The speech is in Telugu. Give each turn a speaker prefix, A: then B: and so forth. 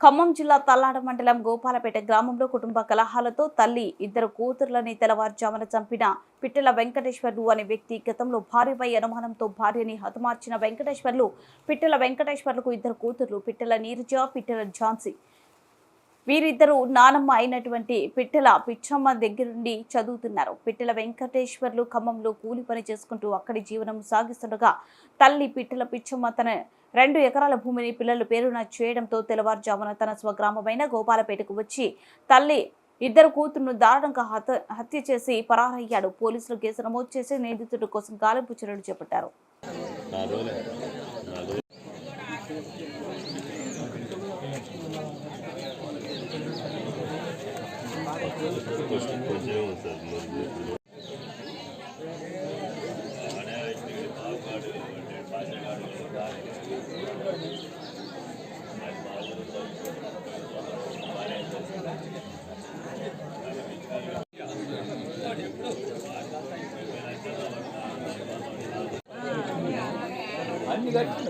A: ఖమ్మం జిల్లా తల్లాడ మండలం గోపాలపేట గ్రామంలో కుటుంబ కలహాలతో తల్లి ఇద్దరు కూతురులని తెల్లవారుజామున చంపిన పిట్టల వెంకటేశ్వర్లు అనే వ్యక్తి గతంలో భార్యపై అనుమానంతో భార్యని హతమార్చిన వెంకటేశ్వర్లు పిట్టల వెంకటేశ్వర్లకు ఇద్దరు కూతుర్లు పిట్టల నీరజ పిట్టల ఝాన్సీ వీరిద్దరూ నానమ్మ అయినటువంటి పిట్టల పిచ్చమ్మ దగ్గరుండి చదువుతున్నారు. పిట్టల వెంకటేశ్వర్లు ఖమ్మంలో కూలి పని చేసుకుంటూ అక్కడి జీవనం సాగిస్తుండగా తల్లి పిట్టల పిచ్చమ్మ తన రెండు ఎకరాల భూమిని పిల్లల పేరున చేయడంతో తెల్లవారుజామున తన స్వగ్రామమైన గోపాలపేటకు వచ్చి తల్లి ఇద్దరు కూతురును దారుణంగా హత హత్య చేసి పరారయ్యాడు. పోలీసులు కేసు నమోదు చేసి నిందితుడి కోసం గాలింపు చర్యలు చేపట్టారు.
B: అన్ని కట్టి